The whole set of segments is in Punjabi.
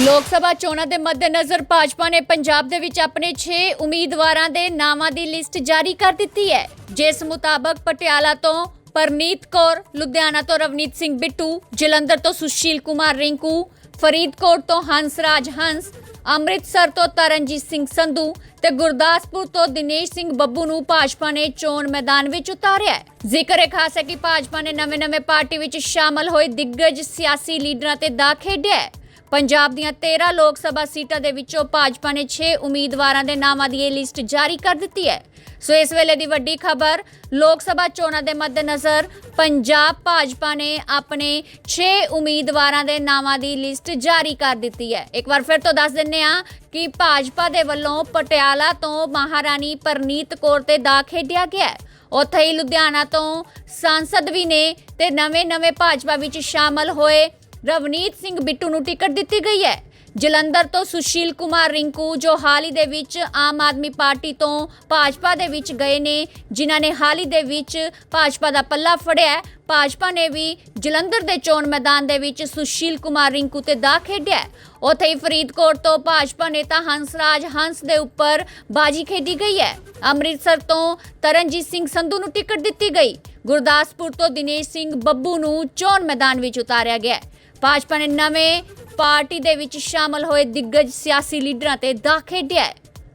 ਲੋਕ ਸਭਾ ਚੋਣਾਂ ਦੇ ਮੱਦੇਨਜ਼ਰ ਭਾਜਪਾ ਨੇ ਪੰਜਾਬ ਦੇ ਵਿੱਚ ਆਪਣੇ 6 ਉਮੀਦਵਾਰਾਂ ਦੇ ਨਾਵਾਂ ਦੀ ਲਿਸਟ ਜਾਰੀ ਕਰ ਦਿੱਤੀ ਹੈ। ਜਿਸ ਮੁਤਾਬਕ ਪਟਿਆਲਾ ਤੋਂ ਪਰਨੀਤ ਕੌਰ, ਲੁਧਿਆਣਾ ਤੋਂ ਰਵਨੀਤ ਸਿੰਘ ਬਿੱਟੂ, ਜਲੰਧਰ ਤੋਂ ਸੁਸ਼ੀਲ ਕੁਮਾਰ ਰਿੰਕੂ, ਫਰੀਦਕੋਟ ਤੋਂ ਹੰਸਰਾਜ ਹੰਸ, ਅੰਮ੍ਰਿਤਸਰ ਤੋਂ ਤਰਨਜੀਤ ਸਿੰਘ ਸੰਧੂ ਤੇ ਗੁਰਦਾਸਪੁਰ ਤੋਂ ਦਿਨੇਸ਼ ਸਿੰਘ ਬੱਬੂ ਨੂੰ ਭਾਜਪਾ ਨੇ ਚੋਣ ਮੈਦਾਨ ਵਿੱਚ ਉਤਾਰਿਆ ਹੈ। ਜ਼ਿਕਰ ਹੈ ਖਾਸ ਹੈ ਕਿ ਭਾਜਪਾ ਨੇ ਨਵੇਂ-ਨਵੇਂ ਪਾਰਟੀ ਵਿੱਚ ਸ਼ਾਮਲ ਹੋਏ ਦਿੱਗਜ ਸਿਆਸੀ ਲੀਡਰਾਂ ਤੇ ਦਾ ਖੇਡਿਆ ਹੈ। ਪੰਜਾਬ ਦੀਆਂ 13 ਲੋਕ ਸਭਾ ਸੀਟਾਂ ਦੇ ਵਿੱਚੋਂ ਭਾਜਪਾ ਨੇ 6 ਉਮੀਦਵਾਰਾਂ ਦੇ ਨਾਮਾਂ ਦੀ ਇਹ ਲਿਸਟ ਜਾਰੀ ਕਰ ਦਿੱਤੀ ਹੈ। ਸੋ ਇਸ ਵੇਲੇ ਦੀ ਵੱਡੀ ਖਬਰ, ਲੋਕ ਸਭਾ ਚੋਣਾਂ ਦੇ ਮੱਦੇਨਜ਼ਰ ਪੰਜਾਬ ਭਾਜਪਾ ਨੇ ਆਪਣੇ 6 ਉਮੀਦਵਾਰਾਂ ਦੇ ਨਾਵਾਂ ਦੀ ਲਿਸਟ ਜਾਰੀ ਕਰ ਦਿੱਤੀ ਹੈ। ਇੱਕ ਵਾਰ ਫਿਰ ਤੋਂ ਦੱਸ ਦਿੰਨੇ ਆ ਕਿ ਭਾਜਪਾ ਦੇ ਵੱਲੋਂ ਪਟਿਆਲਾ ਤੋਂ ਮਹਾਰਾਣੀ ਪਰਨੀਤ ਕੌਰ ਤੇ ਦਾ ਖੇਡਿਆ ਗਿਆ ਹੈ। ਉੱਥੇ ਹੀ ਲੁਧਿਆਣਾ ਤੋਂ ਸਾਂਸਦ ਵੀ ਨੇ ਤੇ ਨਵੇਂ-ਨਵੇਂ ਭਾਜਪਾ ਵਿੱਚ ਸ਼ਾਮਲ ਹੋਏ ਰਵਨੀਤ ਸਿੰਘ ਬਿੱਟੂ ਨੂੰ ਟਿਕਟ ਦਿੱਤੀ ਗਈ ਹੈ। ਜਲੰਧਰ ਤੋਂ ਸੁਸ਼ੀਲ ਕੁਮਾਰ ਰਿੰਕੂ ਜੋ ਹਾਲ ਹੀ ਦੇ ਵਿੱਚ ਆਮ ਆਦਮੀ ਪਾਰਟੀ ਤੋਂ ਭਾਜਪਾ ਦੇ ਵਿੱਚ ਗਏ ਨੇ, ਜਿਨ੍ਹਾਂ ਨੇ ਹਾਲ ਹੀ ਦੇ ਵਿੱਚ ਭਾਜਪਾ ਦਾ ਪੱਲਾ ਫੜਿਆ ਭਾਜਪਾ ਨੇ ਵੀ ਜਲੰਧਰ ਦੇ ਚੋਣ ਮੈਦਾਨ ਦੇ ਵਿੱਚ ਸੁਸ਼ੀਲ ਕੁਮਾਰ ਰਿੰਕੂ ਤੇ ਦਾ ਖੇਡਿਆ ਹੈ। ਉੱਥੇ ਹੀ ਫਰੀਦਕੋਟ ਤੋਂ ਭਾਜਪਾ ਨੇਤਾ ਹੰਸਰਾਜ ਹੰਸ ਦੇ ਉੱਪਰ ਬਾਜੀ ਖੇਡੀ ਗਈ ਹੈ। ਅੰਮ੍ਰਿਤਸਰ ਤੋਂ ਤਰਨਜੀਤ ਸਿੰਘ ਸੰਧੂ ਨੂੰ ਟਿਕਟ ਦਿੱਤੀ ਗਈ। ਗੁਰਦਾਸਪੁਰ ਤੋਂ ਦਿਨੇਸ਼ ਸਿੰਘ ਬੱਬੂ ਨੂੰ ਚੋਣ ਮੈਦਾਨ ਵਿੱਚ ਉਤਾਰਿਆ ਗਿਆ ਹੈ। ਭਾਜਪਾ ਨੇ ਨਵੇਂ ਪਾਰਟੀ ਦੇ ਵਿੱਚ ਸ਼ਾਮਲ ਹੋਏ ਦਿੱਗਜ ਸਿਆਸੀ ਲੀਡਰਾਂ ਤੇ ਦਾ ਖੇਡਿਆ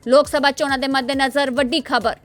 ਲੋਕ ਸਭਾ ਚੋਣਾਂ ਦੇ ਮੱਦੇਨਜ਼ਰ ਵੱਡੀ ਖਬਰ।